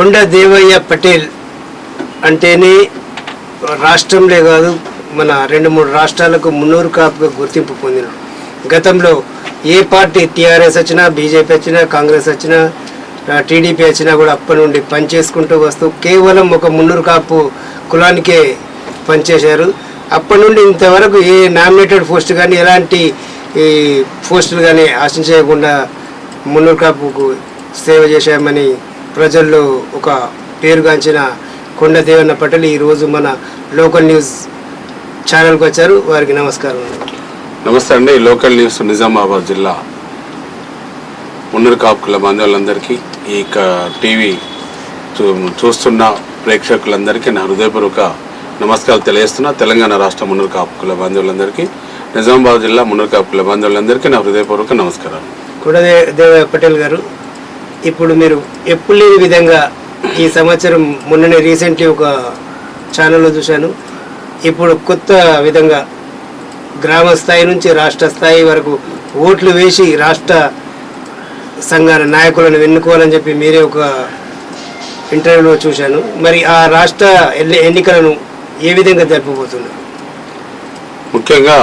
కొండ దేవయ్య పటేల్ అంటేనే రాష్ట్రంలో కాదు మన రెండు మూడు రాష్ట్రాలకు మున్నూరు కాపుగా గుర్తింపు పొందినాడు. గతంలో ఏ పార్టీ టీఆర్ఎస్ వచ్చినా బీజేపీ వచ్చినా కాంగ్రెస్ వచ్చినా టీడీపీ వచ్చినా కూడా అప్పటి నుండి పనిచేసుకుంటూ వస్తూ కేవలం ఒక మున్నూరు కాపు కులానికే పనిచేశారు అప్పటి నుండి ఇంతవరకు ఏ నామినేటెడ్ పోస్ట్ కానీ ఎలాంటి ఈ పోస్టులు కానీ ఆశించకుండా మున్నూరు కాపుకు సేవ చేశామని ప్రజల్లో ఒక పేరుగాంచిన కొండ దేవన్న పటేల్ ఈరోజు మన లోకల్ న్యూస్ ఛానల్కి వచ్చారు. వారికి నమస్కారం. నమస్తే అండి. లోకల్ న్యూస్ నిజామాబాద్ జిల్లా మున్నూరు కాపుకుల బంధువులందరికీ ఈ క- టీవీ చూస్తున్న ప్రేక్షకులందరికీ నా హృదయపూర్వక నమస్కారాలు తెలియజేస్తున్నా. తెలంగాణ రాష్ట్ర మున్నూరు కాపుకుల బంధువులందరికీ నిజామాబాద్ జిల్లా మున్నూరు కాపుకుల బంధువులందరికీ నా హృదయపూర్వక నమస్కారాలు. కొండ దే- దేవయ్య పటేల్ గారు ఇప్పుడు మీరు ఎప్పుడు లేని విధంగా ఈ సంవత్సరం మొన్ననే రీసెంట్లీ ఒక ఛానల్లో చూశాను. ఇప్పుడు కొత్త విధంగా గ్రామ స్థాయి నుంచి రాష్ట్ర స్థాయి వరకు ఓట్లు వేసి రాష్ట్ర సంఘాల నాయకులను ఎన్నుకోవాలని చెప్పి మీరే ఒక ఇంటర్వ్యూలో చూశాను. మరి ఆ రాష్ట్ర ఎన్నికలను ఏ విధంగా జరపబోతున్నారు? ముఖ్యంగా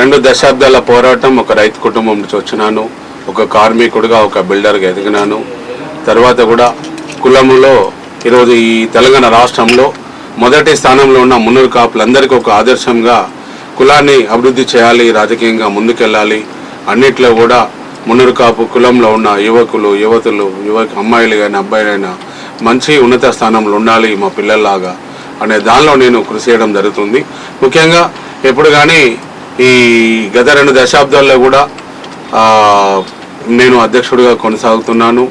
రెండు దశాబ్దాల పోరాటం ఒక రైతు కుటుంబం నుంచి వచ్చినాను. ఒక కార్మికుడిగా ఒక బిల్డర్గా ఎదిగినాను. తర్వాత కూడా కులములో ఈరోజు ఈ తెలంగాణ రాష్ట్రంలో మొదటి స్థానంలో ఉన్న మున్నూరు కాపులందరికీ ఒక ఆదర్శంగా కులాన్ని అభివృద్ధి చేయాలి రాజకీయంగా ముందుకెళ్ళాలి. అన్నిట్లో కూడా మున్నూరు కాపు కులంలో ఉన్న యువకులు యువతులు యువ అమ్మాయిలు కానీ అబ్బాయిలైనా మంచి ఉన్నత స్థానంలో ఉండాలి మా పిల్లల్లాగా అనే దానిలో నేను కృషి చేయడం జరుగుతుంది. ముఖ్యంగా ఎప్పుడు కానీ ఈ గత రెండు దశాబ్దాల్లో కూడా నేను అధ్యక్షుడిగా కొనసాగుతున్నాను.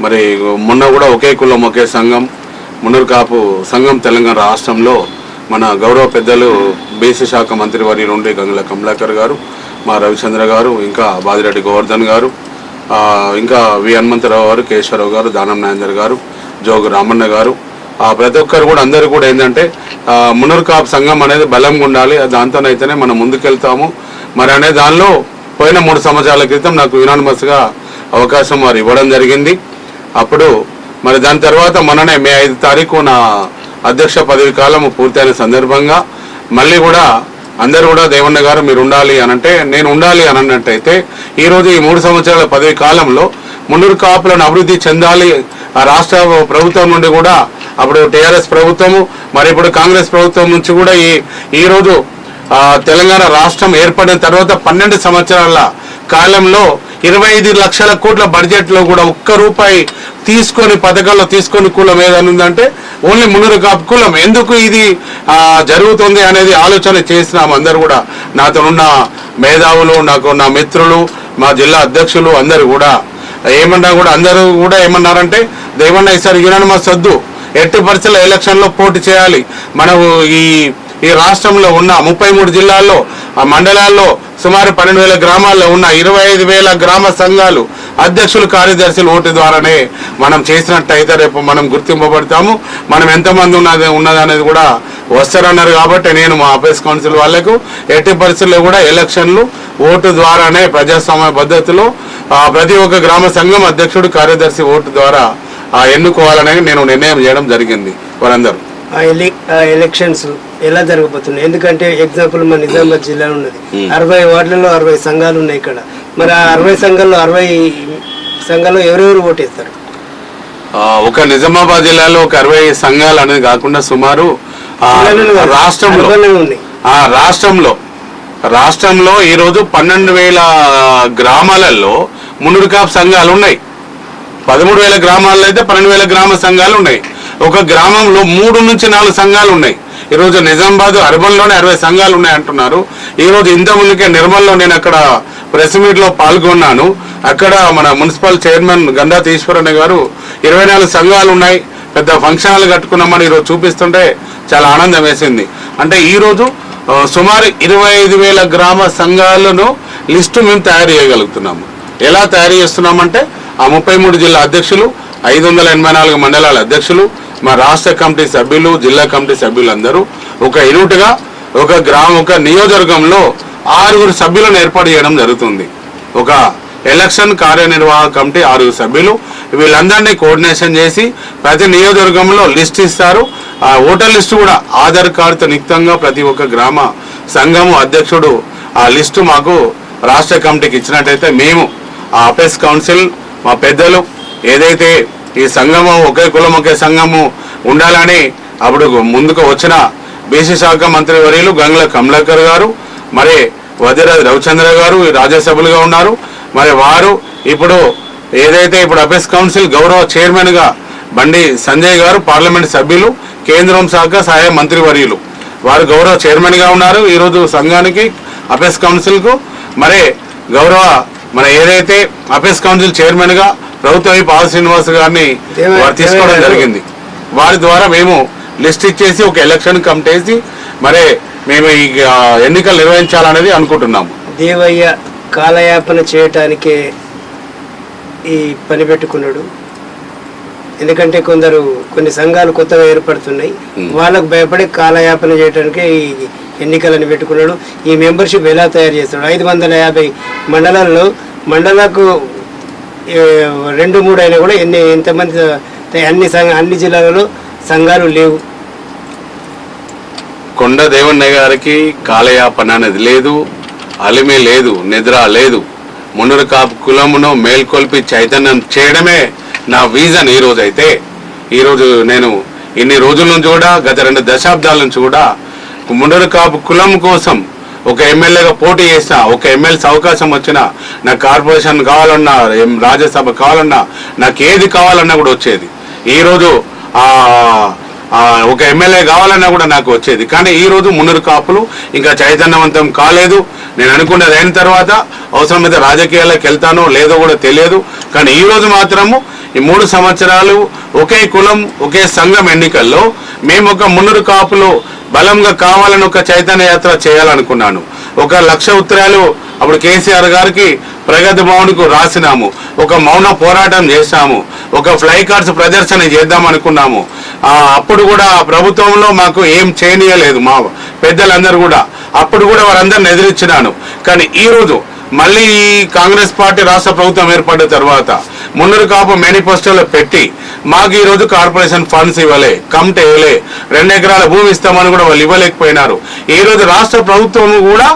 మరి మొన్న కూడా ఒకే కులం ఒకే సంఘం మున్నూరు కాపు సంఘం తెలంగాణ రాష్ట్రంలో మన గౌరవ పెద్దలు బీసీ శాఖ మంత్రి వారి నుండి గంగుల కమలాకర్ గారు మా రవిచంద్ర గారు ఇంకా బాదిరెడ్డి గోవర్ధన్ గారు ఇంకా వి హనుమంతరావు గారు కేశవరావు గారు దానం నాయందర్ గారు జోగు రామన్న గారు ప్రతి ఒక్కరు కూడా అందరూ కూడా ఏంటంటే ఆ, కాపు సంఘం అనేది బలంగా ఉండాలి దాంతోనైతేనే మనం ముందుకెళ్తాము. మరి అనే దానిలో పోయిన మూడు సంవత్సరాల క్రితం నాకు యునానిమస్గా అవకాశం వారు ఇవ్వడం జరిగింది. అప్పుడు మరి దాని తర్వాత మొన్ననే మే ఐదు తారీఖు నా అధ్యక్ష పదవి కాలం పూర్తయిన సందర్భంగా మళ్ళీ కూడా అందరూ కూడా దేవన్న గారు మీరు ఉండాలి అనంటే నేను ఉండాలి అని అన్నట్టయితే ఈరోజు ఈ మూడు సంవత్సరాల పదవి కాలంలో మున్నూరు కాపులను అభివృద్ధి చెందాలి. ఆ రాష్ట్ర ప్రభుత్వం నుండి కూడా అప్పుడు టీఆర్ఎస్ ప్రభుత్వము మరి ఇప్పుడు కాంగ్రెస్ ప్రభుత్వం నుంచి కూడా ఈ ఈరోజు తెలంగాణ రాష్ట్రం ఏర్పడిన తర్వాత పన్నెండు సంవత్సరాల కాలంలో ఇరవై ఐదు లక్షల కోట్ల బడ్జెట్లో కూడా ఒక్క రూపాయి తీసుకొని పథకంలో తీసుకొని కులం ఏదైనా ఉందంటే ఓన్లీ మునురు కాపు కులం. ఎందుకు ఇది జరుగుతుంది అనేది ఆలోచన చేసినాం అందరు కూడా నాతో ఉన్న మేధావులు నాకు నా మిత్రులు మా జిల్లా అధ్యక్షులు అందరు కూడా. ఏమన్నా కూడా అందరూ కూడా ఏమన్నారంటే దేవన్న ఈసారి యునానిమస్ వద్దు. ఎట్టి పరిస్థితుల ఎలక్షన్లో పోటీ చేయాలి. మనము ఈ ఈ రాష్ట్రంలో ఉన్న ముప్పై మూడు జిల్లాల్లో ఆ మండలాల్లో సుమారు పన్నెండు వేల గ్రామాల్లో ఉన్న ఇరవై ఐదు వేల గ్రామ సంఘాలు అధ్యక్షులు కార్యదర్శులు ఓటు ద్వారానే మనం చేసినట్టయితే రేపు మనం గుర్తింపబడతాము. మనం ఎంతమంది ఉన్నది ఉన్నదనేది కూడా వస్తారన్నారు కాబట్టి నేను మా ఆఫీస్ కౌన్సిల్ వాళ్ళకు ఎట్టి పరిస్థితుల్లో కూడా ఎలక్షన్లు ఓటు ద్వారానే ప్రజాస్వామ్య పద్ధతిలో ప్రతి ఒక్క గ్రామ సంఘం అధ్యక్షుడు కార్యదర్శి ఓటు ద్వారా ఎన్నుకోవాలనే నేను నిర్ణయం చేయడం జరిగింది. వారందరూ ఎలి ఎలక్షన్స్ ఎలా జరగబోతున్నాయి? ఎందుకంటే ఎగ్జాంపుల్ మన నిజామాబాద్ జిల్లా ఉన్నది. అరవై వార్డులలో అరవై సంఘాలు ఉన్నాయి ఇక్కడ. మరి ఆ అరవై సంఘాల్లో అరవై సంఘాల్లో ఎవరెవరు ఓటేస్తారు? ఒక నిజామాబాద్ జిల్లాలో ఒక అరవై సంఘాలు అనేది కాకుండా సుమారు రాష్ట్రంలో రాష్ట్రంలో రాష్ట్రంలో ఈరోజు పన్నెండు వేల గ్రామాలలో మున్నూరు కాపు సంఘాలు ఉన్నాయి. పదమూడు వేల గ్రామాల్లో అయితే పన్నెండు వేల గ్రామ సంఘాలు ఉన్నాయి. ఒక గ్రామంలో మూడు నుంచి నాలుగు సంఘాలు ఉన్నాయి ఈరోజు నిజామాబాద్ అర్బన్లోనే అరవై సంఘాలు ఉన్నాయి అంటున్నారు. ఈరోజు ఇంతకుముందుకే నిర్మల్లో నేను అక్కడ ప్రెస్ మీట్లో పాల్గొన్నాను. అక్కడ మన మున్సిపల్ చైర్మన్ గంధా ఈశ్వరన్న గారు ఇరవై నాలుగు సంఘాలు ఉన్నాయి పెద్ద ఫంక్షన్ హాల్ కట్టుకున్నామని ఈరోజు చూపిస్తుంటే చాలా ఆనందం వేసింది. అంటే ఈరోజు సుమారు ఇరవై ఐదు వేల గ్రామ సంఘాలను లిస్టు మేము తయారు చేయగలుగుతున్నాము. ఎలా తయారు చేస్తున్నామంటే ఆ ముప్పై మూడు జిల్లా అధ్యక్షులు ఐదు వందల ఎనభై నాలుగు మండలాల అధ్యక్షులు మా రాష్ట్ర కమిటీ సభ్యులు జిల్లా కమిటీ సభ్యులందరూ ఒక యూనిట్గా ఒక గ్రామ ఒక నియోజకవర్గంలో ఆరుగురు సభ్యులను ఏర్పాటు చేయడం జరుగుతుంది. ఒక ఎలక్షన్ కార్యనిర్వాహక కమిటీ ఆరుగురు సభ్యులు వీళ్ళందరినీ కోఆర్డినేషన్ చేసి ప్రతి నియోజకవర్గంలో లిస్ట్ ఇస్తారు. ఆ ఓటర్ లిస్టు కూడా ఆధార్ కార్డుతో నిక్తంగా ప్రతి ఒక్క గ్రామ సంఘము అధ్యక్షుడు ఆ లిస్టు మాకు రాష్ట్ర కమిటీకి ఇచ్చినట్టయితే మేము ఆ అపెస్ కౌన్సిల్ మా పెద్దలు ఏదైతే ఈ సంఘము ఒకే కులం ఒకే సంఘము ఉండాలని అప్పుడు ముందుకు వచ్చిన బీసీ శాఖ మంత్రి వర్యులు గంగుల కమలాకర్ గారు మరి వదిరాజ్ రవిచంద్ర గారు ఈ రాజ్యసభలుగా ఉన్నారు. మరి వారు ఇప్పుడు ఏదైతే ఇప్పుడు అపెస్ కౌన్సిల్ గౌరవ చైర్మన్గా బండి సంజయ్ గారు పార్లమెంట్ సభ్యులు కేంద్రం శాఖ సహాయ మంత్రి వర్యులు. వారు గౌరవ చైర్మన్గా ఉన్నారు. ఈరోజు సంఘానికి అపెస్ కౌన్సిల్కు మరి గౌరవ మన ఏదైతే అపెస్ కౌన్సిల్ చైర్మన్గా ప్రభుత్వ పాల్ శ్రీనివాస్ గారిని వారు తీసుకోవడం. జరిగింది. వారి ద్వారా మేము లిస్ట్ ఇచ్చేసి ఒక ఎలక్షన్ కమిటేసి మరి మేము ఈ ఎన్నికలు నిర్వహించాలనేది అనుకుంటున్నాము. దేవయ్య కాలయాపన చేయటానికే ఈ పని పెట్టుకున్నాడు. ఎందుకంటే కొందరు కొన్ని సంఘాలు కొత్తగా ఏర్పడుతున్నాయి. వాళ్ళకు భయపడి కాలయాపన చేయడానికే ఈ ఎన్నికలను పెట్టుకున్నాడు. ఈ మెంబర్షిప్ ఎలా తయారు చేస్తాడు ఐదు వందల యాభై మండలాల్లో మండలకు రెండు మూడు అయినా కూడా ఎన్ని ఎంతమంది అన్ని సంఘ అన్ని జిల్లాలలో సంఘాలు లేవు. కొండ దేవన్న గారికి కాలయాపన అనేది లేదు అలిమి లేదు నిద్ర లేదు. మునురు కాపు కులమును మేల్కొల్పి చైతన్యం చేయడమే నా వీజన్ ఈరోజు అయితే. ఈరోజు నేను ఇన్ని రోజుల నుంచి కూడా గత రెండు దశాబ్దాల నుంచి కూడా మునురు కాపు కులం కోసం ఒక ఎమ్మెల్యేగా పోటీ చేసిన ఒక ఎమ్మెల్సీ అవకాశం వచ్చినా నాకు కార్పొరేషన్ కావాలన్నా రాజ్యసభ కావాలన్నా నాకు ఏది కావాలన్నా కూడా వచ్చేది. ఈరోజు ఒక ఎమ్మెల్యే కావాలన్నా కూడా నాకు వచ్చేది. కానీ ఈ రోజు కాపులు ఇంకా చైతన్యవంతం కాలేదు. నేను అనుకున్నది అయిన తర్వాత అవసరమైతే రాజకీయాలకు వెళ్తానో లేదో కూడా తెలియదు. కానీ ఈ రోజు మాత్రము ఈ మూడు సంవత్సరాలు ఒకే కులం ఒకే సంఘం ఎన్నికల్లో మేము ఒక మున్నూరు కాపులు బలంగా కావాలని ఒక చైతన్య యాత్ర చేయాలనుకున్నాను. ఒక లక్ష ఉత్తరాలు అప్పుడు కేసీఆర్ గారికి ప్రగతి భవన్కు రాసినాము. ఒక మౌన పోరాటం చేశాము. ఒక ఫ్లై కార్డ్స్ ప్రదర్శన చేద్దాం అనుకున్నాము. అప్పుడు కూడా ప్రభుత్వంలో మాకు ఏం చేయనీయలేదు మా పెద్దలందరూ కూడా. అప్పుడు కూడా వారందరిని ఎదిరించినాను. కానీ ఈ రోజు మళ్ళీ ఈ కాంగ్రెస్ పార్టీ రాష్ట్ర ప్రభుత్వం ఏర్పడిన తర్వాత మున్నూరు కాపు మేనిఫెస్టోలో పెట్టి మాకు ఈరోజు కార్పొరేషన్ ఫండ్స్ ఇవ్వలే కమిటీ ఇవ్వలే రెండు ఎకరాల భూమి ఇస్తామని కూడా వాళ్ళు ఇవ్వలేకపోయినారు. ఈరోజు రాష్ట్ర ప్రభుత్వం కూడా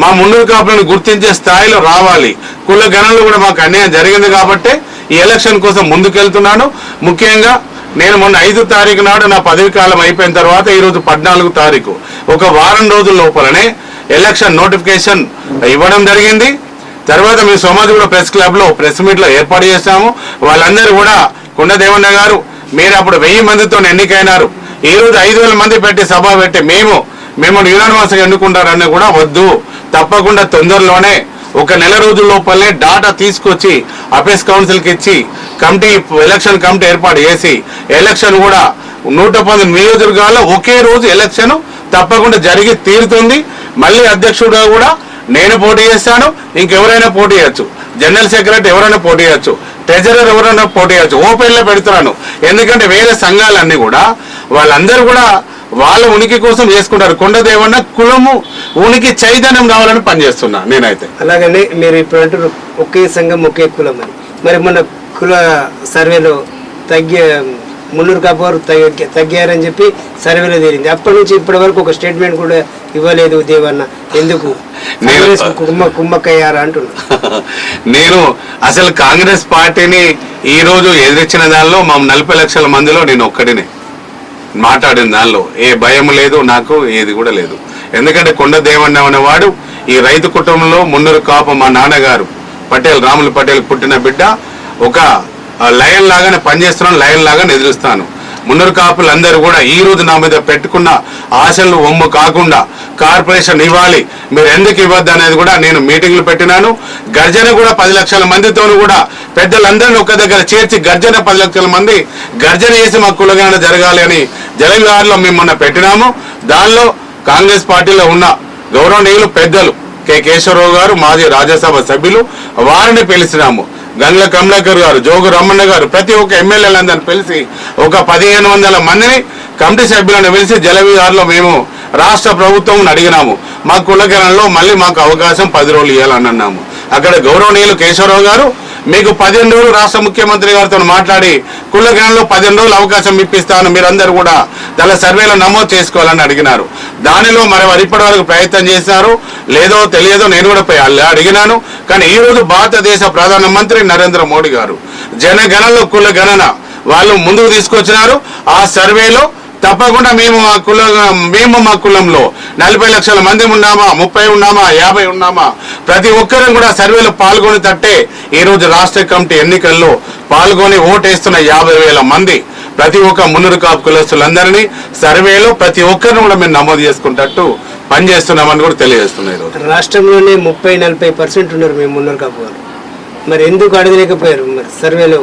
మా మున్నూరు కాపులను గుర్తించే స్థాయిలో రావాలి. కుల గణనలు కూడా మాకు అన్యాయం జరిగింది కాబట్టి ఈ ఎలక్షన్ కోసం ముందుకెళ్తున్నాను. ముఖ్యంగా నేను మొన్న ఐదు తారీఖు నాడు నా పదవి కాలం అయిపోయిన తర్వాత ఈ రోజు పద్నాలుగు తారీఖు. ఒక వారం రోజుల లోపలనే ఎలక్షన్ నోటిఫికేషన్ ఇవ్వడం జరిగింది. తర్వాత మీ సోమాజిగూడ ప్రెస్ క్లబ్లో ప్రెస్ మీట్లో ఏర్పాటు చేశాము. వాళ్ళందరూ కూడా కొండదేవన్న గారు మీరు అప్పుడు వెయ్యి మందితో ఎన్నికైనారు. ఈ రోజు ఐదు వేల మంది పెట్టి సభ పెట్టి మేము మేము యునానిమస్ ఎన్నుకుంటారని కూడా వద్దు. తప్పకుండా తొందరలోనే ఒక నెల రోజుల లోపలనే డాటా తీసుకొచ్చి అపేస్ కౌన్సిల్కి ఇచ్చి కమిటీ ఎలక్షన్ కమిటీ ఏర్పాటు చేసి ఎలక్షన్ కూడా నూట పంతొమ్మిది నియోజకవర్గాల్లో ఒకే రోజు ఎలక్షన్ తప్పకుండా జరిగి తీరుతుంది. మళ్ళీ అధ్యక్షుడుగా కూడా నేను పోటీ చేస్తాను ఇంకెవరైనా పోటీ చేయొచ్చు. జనరల్ సెక్రటరీ ఎవరైనా పోటీ చేయొచ్చు. ట్రెజరర్ ఎవరైనా పోటీ చేయొచ్చు. ఓపెన్లో పెడుతున్నాను. ఎందుకంటే వేరే సంఘాలన్నీ కూడా వాళ్ళందరూ కూడా వాళ్ళ ఉనికి కోసం చేసుకుంటారు. కొండదేవన్న కులము ఉనికి చైతన్యం రావాలని పనిచేస్తున్నా నేనైతే. అలాగనే మీరు ఇప్పుడు అంటారు ఒకే సంఘం ఒకే కులం అని. మరి మన కుల సర్వేలో తగ్గే మున్నూరు కాపారు తగ్గి తగ్గారని చెప్పి సర్వేలో తేలింది. అప్పటి నుంచి ఇప్పటి వరకు ఒక స్టేట్మెంట్ కూడా ఇవ్వలేదు దేవన్న. ఎందుకు? కుమ్మ కుమ్మక్కయ్యారా అంటున్నా. నేను అసలు కాంగ్రెస్ పార్టీని ఈ రోజు ఎదిరించిన దానిలో మా నలభై లక్షల మందిలో నేను ఒక్కడినే. మాట్లాడిన దానిలో. ఏ భయం లేదు నాకు ఏది కూడా లేదు. ఎందుకంటే కొండ దేవన్న అనేవాడు ఈ రైతు కుటుంబంలో మున్నూరు కాపు మా నాన్నగారు. పటేల్ రాములు పటేల్ పుట్టిన బిడ్డ. ఒక లయన్ లాగానే పనిచేస్తున్నాను లయన్ లాగానే ఎదురుస్తాను. మున్నూరు కాపులందరూ కూడా ఈ రోజు నా మీద పెట్టుకున్న ఆశలు ఒమ్ము కాకుండా కార్పొరేషన్ ఇవ్వాలి మీరు ఎందుకు ఇవ్వద్దు అనేది కూడా నేను మీటింగ్లు పెట్టినాను. గర్జన కూడా పది లక్షల మందితోనూ కూడా పెద్దలందరినీ ఒక్క దగ్గర చేర్చి గర్జన పది లక్షల మంది గర్జన చేసి మా కులగణన జరగాలి అని జలవిహార్లో మిమ్మల్ని మేము మొన్న పెట్టినాము. దానిలో కాంగ్రెస్ పార్టీలో ఉన్న గౌరవనీయులు పెద్దలు కె. కేశవరావు గారు మాజీ రాజ్యసభ సభ్యులు వారిని పిలిచినాము. గంగ్ల కమలాకర్ గారు జోగు రమణ గారు ప్రతి ఒక్క ఎమ్మెల్యేలందరిని పిలిచి ఒక పదిహేను వందల మందిని కమిటీ సభ్యులను పిలిచి జలవిహార్లో మేము రాష్ట్ర ప్రభుత్వం అడిగినాము. మా కులగణంలో మళ్ళీ మాకు అవకాశం పది రోజులు ఇవ్వాలని అన్నాము అక్కడ గౌరవనీయులు కేశవరావు గారు మీకు పదిహేను రోజులు రాష్ట్ర ముఖ్యమంత్రి గారితో మాట్లాడి కులగణంలో పదిహేను రోజులు అవకాశం ఇప్పిస్తాను. మీరందరూ కూడా దాని సర్వేలో నమోదు చేసుకోవాలని అడిగినారు. దానిలో మరి వారు ఇప్పటి వరకు ప్రయత్నం చేశారు. లేదో తెలియదో నేను కూడా పోయి అడిగినాను. కానీ ఈ రోజు భారతదేశ ప్రధానమంత్రి నరేంద్ర మోడీ గారు జనగణనలో కుల గణన వాళ్ళు ముందుకు తీసుకొచ్చినారు. ఆ సర్వేలో తప్పకుండా మేము మా కుల మేము మా కులంలో నలభై లక్షల మంది ఉన్నామా ముప్పై ఉన్నామా యాభై ఉన్నామా? ప్రతి ఒక్కరం కూడా సర్వేలో పాల్గొని తట్టే ఈ రోజు రాష్ట్ర కమిటీ ఎన్నికల్లో పాల్గొని ఓటేస్తున్న యాభై వేల మంది ప్రతి ఒక్క మున్నూరు కాపు కులస్తులందరినీ సర్వేలో ప్రతి ఒక్కరిని కూడా మేము నమోదు చేసుకుంటట్టు పనిచేస్తున్నామని కూడా తెలియజేస్తున్నాయి ఈరోజు రాష్ట్రంలోనే ముప్పై నలభై పర్సెంట్ ఉన్నారు మేము మున్నూరు కాపు వాళ్ళు. మరి ఎందుకు అడగలేకపోయారు? మరి సర్వేలో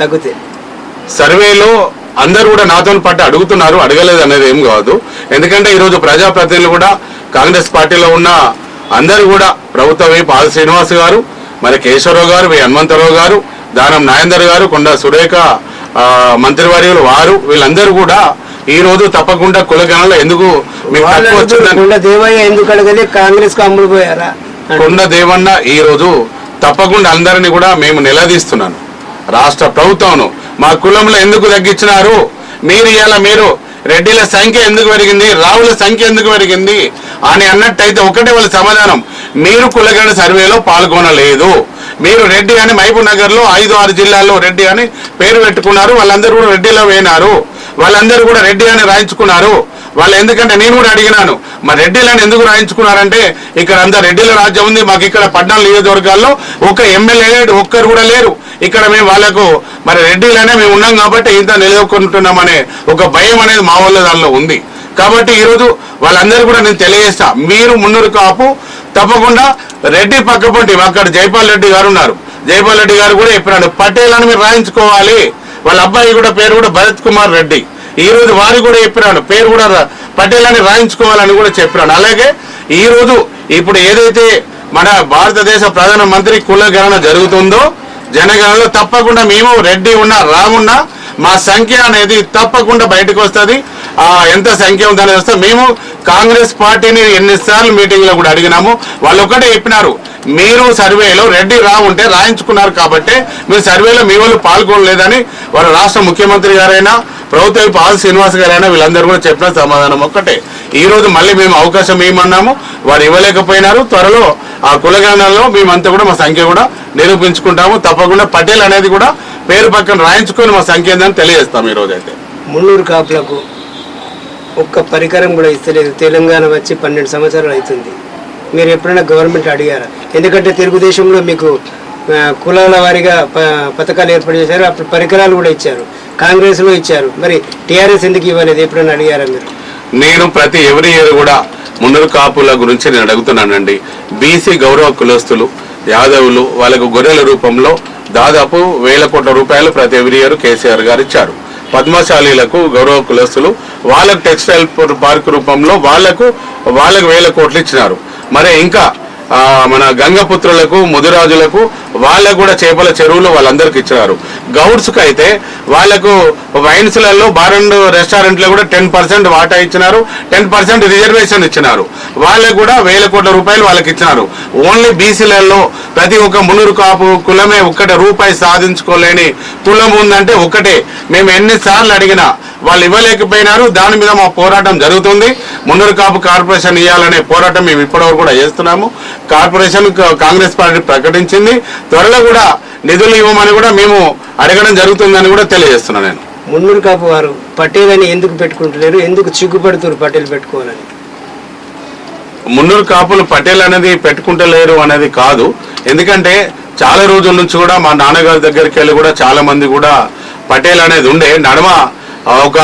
తగ్గితే. సర్వేలో అందరూ కూడా నాతో పాటు అడుగుతున్నారు అడగలేదు అనేది ఏం కాదు. ఎందుకంటే ఈరోజు ప్రజాప్రతినిధులు కూడా కాంగ్రెస్ పార్టీలో ఉన్న అందరూ కూడా ప్రభుత్వ వైపు ఆది శ్రీనివాస్ గారు మరి కేశవరావు గారు వి హనుమంతరావు గారు దానం నాయందర్ గారు కొండ సురేఖ మంత్రివర్యులు వారు వీళ్ళందరూ కూడా ఈ రోజు తప్పకుండా కులగణలో ఎందుకు ఎందుకు అడగలే? కాంగ్రెస్ పోయారా? కొండ దేవన్న ఈ రోజు తప్పకుండా అందరినీ కూడా మేము నిలదీస్తున్నాను. రాష్ట్ర ప్రభుత్వం మా కులంలో ఎందుకు తగ్గించినారు? మీరు ఇలా మీరు రెడ్డిల సంఖ్య ఎందుకు పెరిగింది? రావుల సంఖ్య ఎందుకు పెరిగింది? అని అన్నట్టయితే ఒకటే వాళ్ళ సమాధానం. మీరు కులగణ సర్వేలో పాల్గొనలేదు. మీరు రెడ్డి అని మహబూబ్ నగర్లో ఐదు ఆరు జిల్లాల్లో రెడ్డి అని పేరు పెట్టుకున్నారు. వాళ్ళందరూ కూడా రెడ్డిలో వేనారు వాళ్ళందరూ కూడా రెడ్డి అని రాయించుకున్నారు. వాళ్ళు ఎందుకంటే నేను కూడా అడిగినాను. మరి రెడ్డిలను ఎందుకు రాయించుకున్నారంటే ఇక్కడ అంతా రెడ్డిల రాజ్యం ఉంది మాకు ఇక్కడ పట్టణం నియోజకవర్గాల్లో ఒక ఎమ్మెల్యే లేడు ఒక్కరు కూడా లేరు. ఇక్కడ మేము వాళ్ళకు మరి రెడ్డిలనే మేము ఉన్నాం కాబట్టి ఇంత నిలదొక్కుంటున్నామనే ఒక భయం అనేది మా వాళ్ళ దానిలో ఉంది. కాబట్టి ఈరోజు వాళ్ళందరూ కూడా నేను తెలియజేస్తా మీరు మున్నూరు కాపు తప్పకుండా రెడ్డి పక్కపంటి అక్కడ జైపాల్ రెడ్డి గారు ఉన్నారు. జైపాల్ రెడ్డి గారు కూడా చెప్పినాడు పటేల్ అని మీరు రాయించుకోవాలి. వాళ్ళ అబ్బాయి కూడా పేరు కూడా భరత్ కుమార్ రెడ్డి. ఈ రోజు వారు కూడా చెప్పినాడు పేరు కూడా రా- పటేల్ అని రాయించుకోవాలని కూడా చెప్పినాడు. అలాగే ఈ రోజు ఇప్పుడు ఏదైతే మన భారతదేశ ప్రధాన మంత్రి జరుగుతుందో జనగణనలో తప్పకుండా మేము రెడ్డి ఉన్నా రామున్నా మా సంఖ్య అనేది తప్పకుండా బయటకు వస్తుంది. ఎంత సంఖ్య ఉందని వస్తే మేము కాంగ్రెస్ పార్టీని ఎన్నిసార్లు మీటింగ్లో కూడా అడిగినాము. వాళ్ళు ఒకటే చెప్పినారు మీరు సర్వేలో రెడ్డి రా ఉంటే రాయించుకున్నారు కాబట్టి మీరు సర్వేలో మీ వాళ్ళు పాల్గొనలేదని వాళ్ళ రాష్ట్ర ముఖ్యమంత్రి గారైనా ప్రభుత్వం వైపు ఆది శ్రీనివాస్ గారైనా వీళ్ళందరూ కూడా చెప్పిన సమాధానం ఒక్కటే. ఈ రోజు మళ్ళీ మేము అవకాశం ఏమన్నాము వారు ఇవ్వలేకపోయినారు. త్వరలో ఆ కులగణనలో మేమంతా కూడా మా సంఖ్య కూడా నిరూపించుకుంటాము. తప్పకుండా పటేల్ అనేది కూడా పేరు పక్కన రాయించుకొని మా సంఖ్య ఏందని తెలియజేస్తాం ఈ అయితే. మున్నూరు కాపులకు ఒక్క పరికరం కూడా ఇస్తలేదు. తెలంగాణ వచ్చి పన్నెండు సంవత్సరాలు అవుతుంది. మీరు ఎప్పుడైనా గవర్నమెంట్ అడిగారా? ఎందుకంటే తెలుగుదేశంలో మీకు కులాల వారిగా ప- పథకాలు ఏర్పాటు చేశారు. అప్పుడు పరికరాలు కూడా ఇచ్చారు. కాంగ్రెస్లో ఇచ్చారు. మరి టీఆర్ఎస్ ఎందుకు ఇవ్వలేదు? ఎప్పుడైనా అడిగారా మీరు? నేను ప్రతి ఎవరి ఇయర్ కూడా మున్నరు కాపుల గురించి నేను అడుగుతున్నానండి. బీసీ గౌరవ కులస్తులు యాదవులు వాళ్ళకు గొర్రెల రూపంలో దాదాపు వేల కోట్ల రూపాయలు ప్రతి ఎవరి ఇయర్ కేసీఆర్ గారు ఇచ్చారు. పద్మశాలీలకు గౌరవ కులస్తులు వాళ్ళకు టెక్స్టైల్ పార్క్ రూపంలో వాళ్ళకు వాళ్ళకు వేల కోట్లు ఇచ్చినారు. మరి ఇంకా మన గంగపుత్రులకు ముదిరాజులకు వాళ్ళకు కూడా చేపల చెరువులు వాళ్ళందరికి ఇచ్చినారు. గౌడ్స్కి అయితే వాళ్ళకు వైన్స్లలో బార్ అండ్ రెస్టారెంట్లో కూడా టెన్ పర్సెంట్ వాటా ఇచ్చినారు టెన్ పర్సెంట్ రిజర్వేషన్ ఇచ్చినారు. వాళ్ళకు కూడా వేల కోట్ల రూపాయలు వాళ్ళకి ఇచ్చినారు. ఓన్లీ బీసీలలో ప్రతి ఒక్క మునురు కాపు కులమే ఒక్కటే రూపాయి సాధించుకోలేని కులం ఉందంటే ఒక్కటే. మేము ఎన్నిసార్లు అడిగినా వాళ్ళు ఇవ్వలేకపోయినారు. దాని మీద మా పోరాటం జరుగుతుంది. మున్నూరు కాపు కార్పొరేషన్ ఇవ్వాలనే పోరాటం మేము ఇప్పటివరకు కూడా చేస్తున్నాము. కార్పొరేషన్ కాంగ్రెస్ పార్టీ ప్రకటించింది. త్వరలో కూడా నిధులు ఇవ్వమని కూడా మేము అడగడం జరుగుతుందని కూడా తెలియజేస్తున్నాను నేను. మున్నూరు కాపు వారు పటేల్ అని ఎందుకు పెట్టుకుంటలేరు? ఎందుకు చిగ్గుపడుతున్నారు పటేల్ పెట్టుకోవాలని? మున్నూరు కాపులు పటేల్ అనేది పెట్టుకుంటలేరు అనేది కాదు. ఎందుకంటే చాలా రోజుల నుంచి కూడా మా నాన్నగారి దగ్గరికి వెళ్ళి కూడా చాలా మంది కూడా పటేల్ అనేది ఉండే నడమ ఒక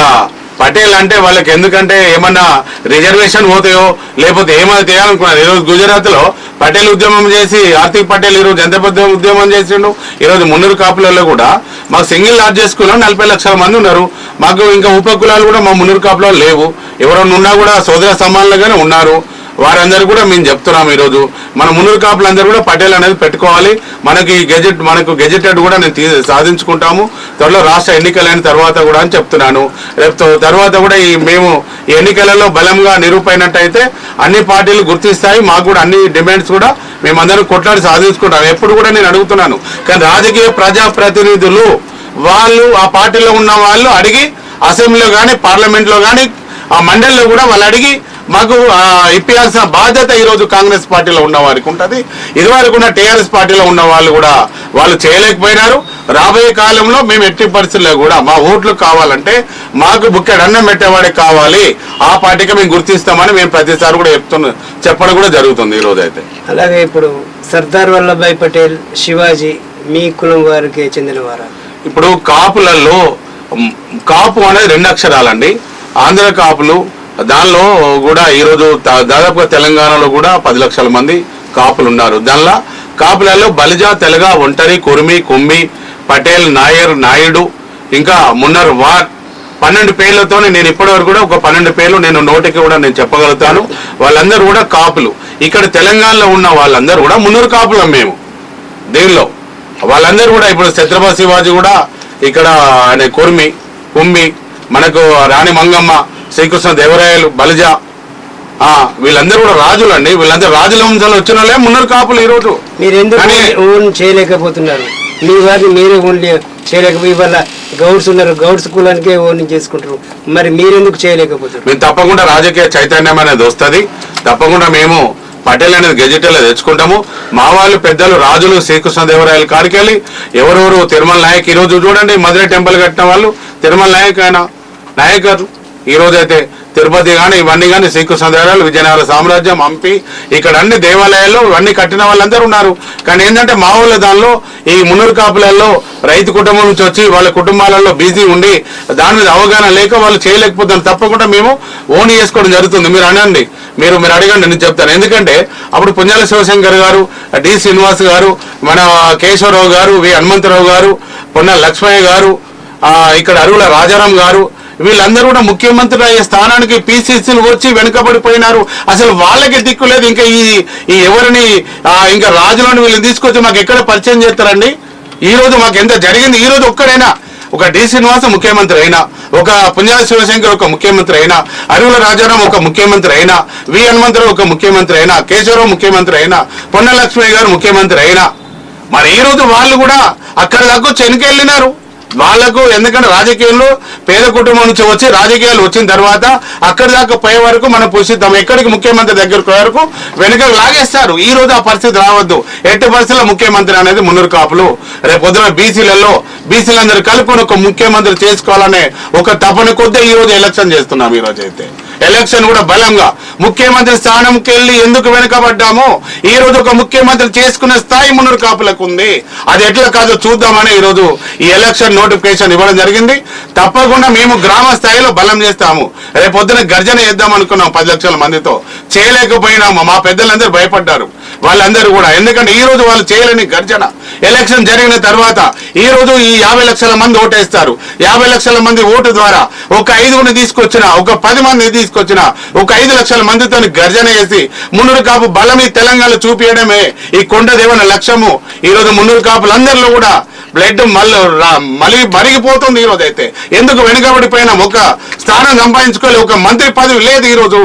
పటేల్ అంటే వాళ్ళకి ఎందుకంటే ఏమన్నా రిజర్వేషన్ పోతాయో లేకపోతే ఏమైనా చేయాలనుకున్నారు? ఈరోజు గుజరాత్లో పటేల్ ఉద్యమం చేసి ఆర్థిక్ పటేల్ ఈరోజు ఎంత పెద్ద ఉద్యమం చేసిండు. ఈరోజు మున్నూరు కాపులలో కూడా మాకు సింగిల్ లార్జ్ స్కూల్లో నలభై లక్షల మంది ఉన్నారు. మాకు ఇంకా ఉప కులాలు కూడా మా మున్నూరు కాపులో లేవు. ఎవరన్నా ఉన్నా కూడా సోదర సమానులుగానే ఉన్నారు. వారందరూ కూడా మేము చెప్తున్నాం ఈరోజు. మన మునురు కాపులందరూ కూడా పటేల్ అనేది పెట్టుకోవాలి. మనకి గెజెట్ మనకు గెజెటెడ్ కూడా నేను సాధించుకుంటాము. త్వరలో రాష్ట్ర ఎన్నికలైన తర్వాత కూడా అని చెప్తున్నాను. రేపు తర్వాత కూడా ఈ మేము ఈ ఎన్నికలలో బలంగా నిరూపైనట్టయితే అన్ని పార్టీలు గుర్తిస్తాయి. మాకు కూడా అన్ని డిమాండ్స్ కూడా మేమందరం కొట్లాడి సాధించుకుంటాం. ఎప్పుడు కూడా నేను అడుగుతున్నాను. కానీ రాజకీయ ప్రజాప్రతినిధులు వాళ్ళు ఆ పార్టీలో ఉన్న వాళ్ళు అడిగి అసెంబ్లీలో కానీ పార్లమెంట్లో కానీ ఆ మండలిలో కూడా వాళ్ళు అడిగి మాకు ఇప్పించాల్సిన బాధ్యత ఈరోజు కాంగ్రెస్ పార్టీలో ఉన్న వారికి ఉంటుంది. ఇదివరకు ఉన్న టీఆర్ఎస్ పార్టీలో ఉన్న వాళ్ళు కూడా వాళ్ళు చేయలేకపోయినారు. రాబోయే కాలంలో మేము ఎట్టి పరిస్థితుల్లో కూడా మా ఓట్లు కావాలంటే మాకు బుక్కెడ్ అన్నం పెట్టేవాడే కావాలి. ఆ పార్టీకి మేము గుర్తిస్తామని మేము ప్రతిసారి కూడా చెప్తున్న చెప్పడం కూడా జరుగుతుంది ఈ రోజు అయితే. అలాగే ఇప్పుడు సర్దార్ వల్లభాయ్ పటేల్ శివాజీ మీ కులం వారికి చెందినవారా? ఇప్పుడు కాపులలో కాపు అనేది రెండు అక్షరాలండి. ఆంధ్ర కాపులు దానిలో కూడా ఈరోజు దా- దాదాపుగా తెలంగాణలో కూడా పది లక్షల మంది కాపులు ఉన్నారు దానిలో కాపులలో బలిజ తెలగ ఒంటరి కుర్మి కుమ్మి పటేల్ నాయర్ నాయుడు ఇంకా మున్నర్ వార్ పన్నెండు పేర్లతో నేను ఇప్పటివరకు కూడా ఒక పన్నెండు పేర్లు నేను నోటికి కూడా నేను చెప్పగలుగుతాను. వాళ్ళందరూ కూడా కాపులు. ఇక్కడ తెలంగాణలో ఉన్న వాళ్ళందరూ కూడా మున్నూరు కాపులం మేము. దీనిలో వాళ్ళందరూ కూడా ఇప్పుడు ఛత్రపతి శివాజీ కూడా ఇక్కడ ఆయన కుర్మి కుమ్మి మనకు రాణి మంగమ్మ శ్రీకృష్ణ దేవరాయలు బలిజ. ఆ, వీళ్ళందరూ కూడా రాజులు అండి వీళ్ళందరూ రాజుల వంశంలో వచ్చిన వాళ్ళే మున్నూరు కాపులు ఈరోజు మీరు ఎందుకు ఓన్ చేయలేకపోతున్నారు? మీ వారిని మీరే ఓన్ చేయలేకపోయి ఇవాళ గౌడ్స్ ఉన్నారు. గౌడ్స్ కులానికే ఓన్ చేసుకుంటారు. మరి మీరెందుకు చేయలేకపోతున్నారు? మేము తప్పకుండా రాజకీయ చైతన్యం అనేది వస్తుంది. తప్పకుండా మేము పటేల్ అనేది గెజెట్లో తెచ్చుకుంటాము. మా వాళ్ళు పెద్దలు రాజులు శ్రీకృష్ణదేవరాయల కాడికి వెళ్ళి ఎవరెవరు తిరుమల నాయక్ ఈ రోజు చూడండి మధురై టెంపుల్ కట్టిన వాళ్ళు తిరుమల నాయక్ ఆయన నాయకర్ ఈరోజైతే అయితే తిరుపతి కానీ ఇవన్నీ కానీ శ్రీకృష్ణదేవరాయలు విజయనగర సామ్రాజ్యం హంపి ఇక్కడ అన్ని దేవాలయాల్లో ఇవన్నీ కట్టిన వాళ్ళందరూ ఉన్నారు. కానీ ఏంటంటే మా ఊళ్ళ దానిలో ఈ మున్నూరు కాపులలో రైతు కుటుంబం నుంచి వచ్చి వాళ్ళ కుటుంబాలలో బిజీ ఉండి దాని మీద అవగాహన లేక వాళ్ళు చేయలేకపోతున్నారు. తప్పకుండా మేము ఓన్ చేసుకోవడం జరుగుతుంది. మీరు అనండి. మీరు మీరు అడగండి నేను చెప్తాను. ఎందుకంటే అప్పుడు పుంజాల శివశంకర్ గారు డి శ్రీనివాస్ గారు మన కేశవరావు గారు వి హనుమంతరావు గారు పొన్న లక్ష్మయ్య గారు ఇక్కడ అరువుల రాజారాం గారు వీళ్ళందరూ కూడా ముఖ్యమంత్రి అయ్యే స్థానానికి పిసిసిలు వచ్చి వెనుకబడిపోయినారు. అసలు వాళ్ళకి దిక్కు లేదు. ఇంకా ఈ ఈ ఎవరిని ఇంకా రాజులను వీళ్ళని తీసుకొచ్చి మాకు ఎక్కడ పరిచయం చేస్తారండి? ఈ రోజు మాకు ఎంత జరిగింది? ఈ రోజు ఒక్కడైనా ఒక డి శ్రీనివాస ముఖ్యమంత్రి అయినా ఒక పుంజాల శివశంకర్ ఒక ముఖ్యమంత్రి అయినా అరువుల రాజారాం ఒక ముఖ్యమంత్రి అయినా వి హనుమంతరావు ఒక ముఖ్యమంత్రి అయినా కేశవరావు ముఖ్యమంత్రి అయినా పొన్నలక్ష్మి గారు ముఖ్యమంత్రి అయినా మరి ఈ రోజు వాళ్ళు కూడా అక్కడ దాకా వెనుకెళ్ళినారు వాళ్ళకు ఎందుకంటే రాజకీయాల్లో పేద కుటుంబం నుంచి వచ్చి రాజకీయాలు వచ్చిన తర్వాత అక్కడి దాకా పోయే వరకు మనం పోషిద్దాం. ఎక్కడికి ముఖ్యమంత్రి దగ్గరకు పోయే వరకు వెనుక లాగేస్తారు. ఈ రోజు ఆ పరిస్థితి రావద్దు. ఎట్టి పరిస్థితుల్లో ముఖ్యమంత్రి అనేది మున్నూరు కాపులు. రేపు పొద్దున బీసీలలో బీసీలందరూ కలుపుకొని ఒక ముఖ్యమంత్రి చేసుకోవాలనే ఒక తపన కొద్దీ ఈ రోజు ఎలక్షన్ చేస్తున్నాం ఈ రోజు అయితే ఎలక్షన్ కూడా బలంగా. ముఖ్యమంత్రి స్థానంకి వెళ్ళి ఎందుకు వెనుకబడ్డామో? ఈ రోజు ఒక ముఖ్యమంత్రి చేసుకునే స్థాయి మున్నూరు కాపులకు ఉంది అది ఎట్లా కాదో చూద్దామని ఈ రోజు ఈ ఎలక్షన్ నోటిఫికేషన్ ఇవ్వడం జరిగింది. తప్పకుండా మేము గ్రామ స్థాయిలో బలం చేస్తాము. రేపొద్దున గర్జన చేద్దాం అనుకున్నాం పది లక్షల మందితో. చేయలేకపోయినాము. మా పెద్దలందరూ భయపడ్డారు. వాళ్ళందరూ కూడా. ఎందుకంటే ఈ రోజు వాళ్ళు చేయలేని గర్జన. ఎలక్షన్ జరిగిన తర్వాత ఈ రోజు ఈ యాభై లక్షల మంది ఓటేస్తారు. యాభై లక్షల మంది ఓటు ద్వారా ఒక ఐదుగురిని తీసుకొచ్చిన ఒక పది మంది తీసుకొచ్చిన ఒక ఐదు లక్షల మందితో గర్జన చేసి మున్నూరు కాపు బలం ఈ తెలంగాణ చూపించడమే ఈ కొండ దేవన లక్ష్యము. ఈ రోజు మున్నూరు కాపులందరిలో కూడా బ్లడ్ మళ్ళీ మళ్ళీ మరిగిపోతుంది ఈ రోజు అయితే ఎందుకు వెనుకబడిపోయిన ఒక స్థానం సంపాదించుకోలే ఒక మంత్రి పదవి లేదు ఈ రోజు.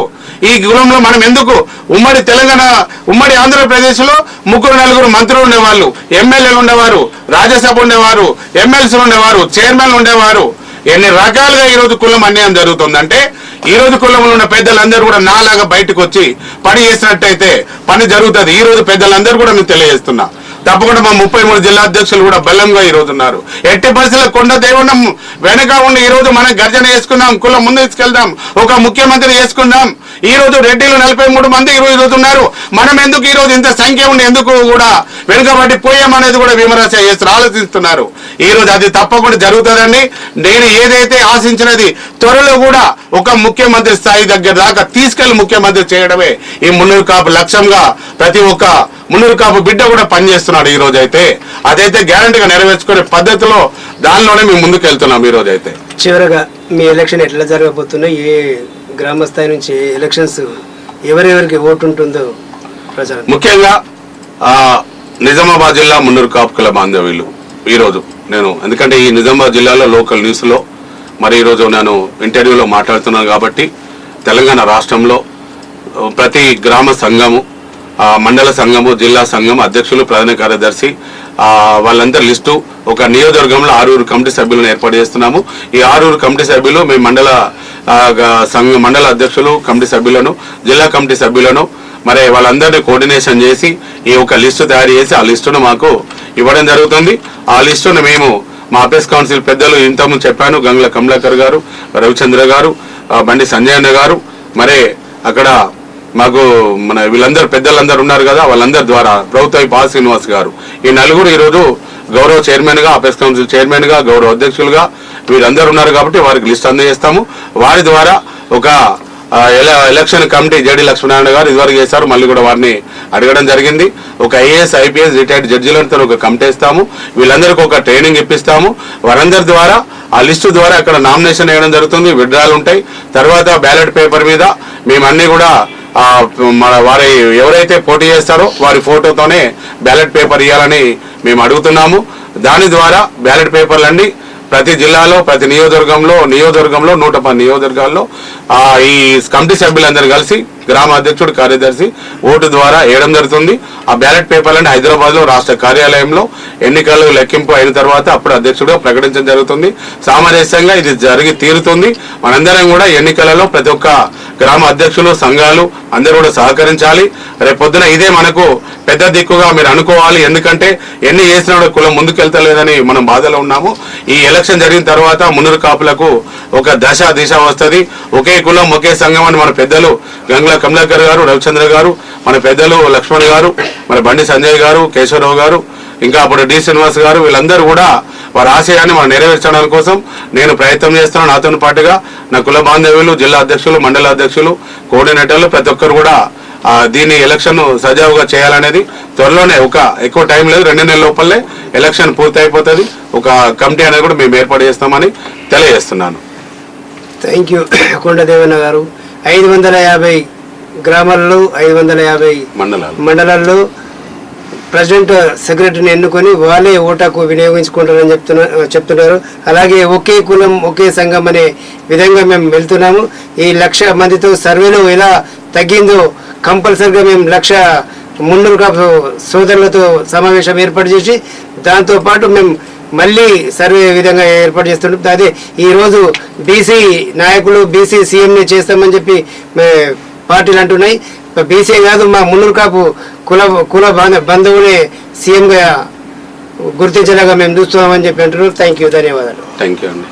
ఈ గృహంలో మనం ఎందుకు ఉమ్మడి తెలంగాణ ఉమ్మడి ఆంధ్ర లో ముగ్గురు నలుగురు మంత్రులు ఉండేవాళ్ళు ఎమ్మెల్యేలు ఉండేవారు రాజ్యసభ ఉండేవారు ఎమ్మెల్సీలు ఉండేవారు చైర్మన్లు ఉండేవారు. ఎన్ని రకాలుగా ఈ రోజు కులం అన్యాయం జరుగుతుందంటే ఈ రోజు కులంలో ఉన్న పెద్దలందరూ కూడా నాలాగా బయటకు వచ్చి పని చేసినట్టయితే పని జరుగుతుంది. ఈ రోజు పెద్దలందరూ కూడా నేను తెలియజేస్తున్నా. తప్పకుండా మా ముప్పై మూడు జిల్లా అధ్యక్షులు కూడా బలంగా ఈ రోజు ఉన్నారు. ఎట్టి పరిస్థితుల్లో కొండ దేవుణ్ణం వెనక ఉండి ఈ రోజు మనం గర్జన చేసుకుందాం కులం ముందు తీసుకెళ్దాం ఒక ముఖ్యమంత్రి చేసుకుందాం. ఈ రోజు రెడ్డిలు నలభై మూడు మంది ఈ రోజు ఉన్నారు. మనం ఎందుకు ఈ రోజు ఇంత సంఖ్య ఉండి ఎందుకు కూడా వెనుకబడి పోయామనేది కూడా విమర్శ చేస్తారు ఆలోచిస్తున్నారు. ఈ రోజు అది తప్పకుండా జరుగుతుందండి నేను ఏదైతే ఆశించినది త్వరలో కూడా ఒక ముఖ్యమంత్రి స్థాయి దగ్గర దాకా తీసుకెళ్ళి ముఖ్యమంత్రి చేయడమే ఈ మున్నూరు కాపు లక్ష్యంగా ప్రతి ఒక్క మున్నూరు కాపు బిడ్డ కూడా పనిచేస్తున్నాడు ఈ రోజు అయితే అదైతే గ్యారంటీగా నెరవేర్చుకునే పద్ధతిలో దానిలోనే మేము ముందుకు వెళ్తున్నాం ఈ రోజు అయితే చివరగా మీ ఎలక్షన్ ఎట్లా జరగబోతున్నాయి ఏ గ్రామ స్థాయి నుంచి ఎలక్షన్స్ ఎవరెవరికి ఓటు ఉంటుందో ప్రచారం. ముఖ్యంగా ఆ, నిజామాబాద్ జిల్లా మున్నూరు కాపుకల బాంధవ్యులు ఈరోజు నేను. ఎందుకంటే ఈ నిజామాబాద్ జిల్లాలో లోకల్ న్యూస్లో మరి ఈరోజు నేను ఇంటర్వ్యూలో మాట్లాడుతున్నాను కాబట్టి తెలంగాణ రాష్ట్రంలో ప్రతి గ్రామ సంఘము మండల సంఘము జిల్లా సంఘం అధ్యక్షులు ప్రధాన కార్యదర్శి వాళ్ళందరి లిస్టు ఒక నియోజకవర్గంలో ఆరుగురు కమిటీ సభ్యులను ఏర్పాటు చేస్తున్నాము. ఈ ఆరుగురు కమిటీ సభ్యులు మేము మండల సంఘ మండల అధ్యక్షులు కమిటీ సభ్యులను జిల్లా కమిటీ సభ్యులను మరి వాళ్ళందరినీ కోఆర్డినేషన్ చేసి ఈ ఒక లిస్టు తయారు చేసి ఆ లిస్టును మాకు ఇవ్వడం జరుగుతుంది. ఆ లిస్టును మేము మా అపేస్ కౌన్సిల్ పెద్దలు ఇంతకుముందు చెప్పాను గంగుల కమలాకర్ గారు రవిచంద్ర గారు బండి సంజయ్ గారు మరి అక్కడ మాకు మన వీళ్ళందరూ పెద్దలందరూ ఉన్నారు కదా వాళ్ళందరి ద్వారా ప్రభుత్వ పాల్ శ్రీనివాస్ గారు. ఈ నలుగురు ఈరోజు గౌరవ చైర్మన్గా గా కౌన్సిల్ చైర్మన్గా గౌరవ అధ్యక్షులుగా వీరందరూ ఉన్నారు కాబట్టి వారికి లిస్ట్ అందజేస్తాము. వారి ద్వారా ఒక ఎల- ఎలక్షన్ కమిటీ జడి లక్ష్మీనారాయణ గారు ఇదివరకు చేశారు మళ్ళీ కూడా వారిని అడగడం జరిగింది. ఒక ఐఏఎస్ ఐపీఎస్ రిటైర్డ్ జడ్జిలతో ఒక కమిటీ ఇస్తాము వీళ్ళందరికీ ఒక ట్రైనింగ్ ఇప్పిస్తాము. వారందరి ద్వారా ఆ లిస్టు ద్వారా అక్కడ నామినేషన్ వేయడం జరుగుతుంది విడ్రాలు ఉంటాయి తర్వాత బ్యాలెట్ పేపర్ మీద మేము కూడా మన వారి ఎవరైతే పోటీ చేస్తారో వారి ఫోటోతోనే బ్యాలెట్ పేపర్ ఇవ్వాలని మేము అడుగుతున్నాము. దాని ద్వారా బ్యాలెట్ పేపర్లన్నీ ప్రతి జిల్లాలో ప్రతి నియోజకవర్గంలో నియోజకవర్గంలో నూట పది నియోజకవర్గాల్లో ఈ కమిటీ సభ్యులందరూ కలిసి గ్రామ అధ్యక్షుడు కార్యదర్శి ఓటు ద్వారా వేయడం జరుగుతుంది. ఆ బ్యాలెట్ పేపర్లను హైదరాబాద్లో రాష్ట్ర కార్యాలయంలో ఎన్నికలు లెక్కింపు అయిన తర్వాత అప్పుడు అధ్యక్షుడుగా ప్రకటించడం జరుగుతుంది. సామరస్యంగా ఇది జరిగి తీరుతుంది. మనందరం కూడా ఎన్నికలలో ప్రతి ఒక్క గ్రామ అధ్యక్షులు సంఘాలు అందరూ కూడా సహకరించాలి. రేపొద్దున ఇదే మనకు పెద్ద దిక్కుగా మీరు అనుకోవాలి. ఎందుకంటే ఎన్ని చేసినా కూడా కులం ముందుకెళ్తలేదని మనం బాధలో ఉన్నాము. ఈ ఎలక్షన్ జరిగిన తర్వాత మునురు కాపులకు ఒక దశ దిశ వస్తది. ఒకే కులం ఒకే సంఘం అని మన పెద్దలు గంగుల కమలాకర్ గారు రవిచంద్ర గారు మన పెద్దలు లక్ష్మణ్ గారు మన బండి సంజయ్ గారు కేశవరావు గారు ఇంకా అప్పుడు డి శ్రీనివాస్ గారు వీళ్ళందరూ కూడా వారి ఆశయాన్ని మనం నెరవేర్చడం కోసం నేను ప్రయత్నం చేస్తున్నాను నాతో పాటుగా. నా కుల బాంధవ్యులు జిల్లా అధ్యక్షులు మండల అధ్యక్షులు కోఆర్డినేటర్లు ప్రతి ఒక్కరు కూడా దీన్ని దీని ఎలక్షన్ సజావుగా చేయాలనేది త్వరలోనే ఒక ఎక్కువ టైం లేదు రెండు నెలల లోపలే ఎలక్షన్ పూర్తి అయిపోతుంది ఒక కమిటీ అనేది కూడా మేము ఏర్పాటు చేస్తామని తెలియజేస్తున్నాను. Thank you. కొండదేవన్న గారు. ఐదు వందల యాభై గ్రామాల్లో ఐదు వందల యాభై మండలాలు. మండలాల్లో ప్రెసిడెంట్ సెక్రటరీని ఎన్నుకొని వాళ్ళే ఓటాకు వినియోగించుకుంటారని చెప్తున్నా చెప్తున్నారు. అలాగే ఒకే కులం ఒకే సంఘం అనే విధంగా మేము వెళ్తున్నాము. ఈ లక్ష మందితో సర్వేలో ఎలా తగ్గిందో కంపల్సరిగా మేము లక్ష మున్నూరు కాపు సోదరులతో సమావేశం ఏర్పాటు చేసి దాంతో పాటు మేము మళ్ళీ సర్వే విధంగా ఏర్పాటు చేస్తుంటాం. అదే ఈరోజు బీసీ నాయకులు బీసీ సీఎంని చేస్తామని చెప్పి మే- పార్టీలు అంటున్నాయి. బీసీ కాదు మా మున్నూరు కాపు కుల కుల బాంధ- బంధువులే సీఎంగా గుర్తించేలాగా మేము చూస్తున్నామని చెప్పి అంటున్నారు. థ్యాంక్ యూ ధన్యవాదాలు. థ్యాంక్ యూ అండి.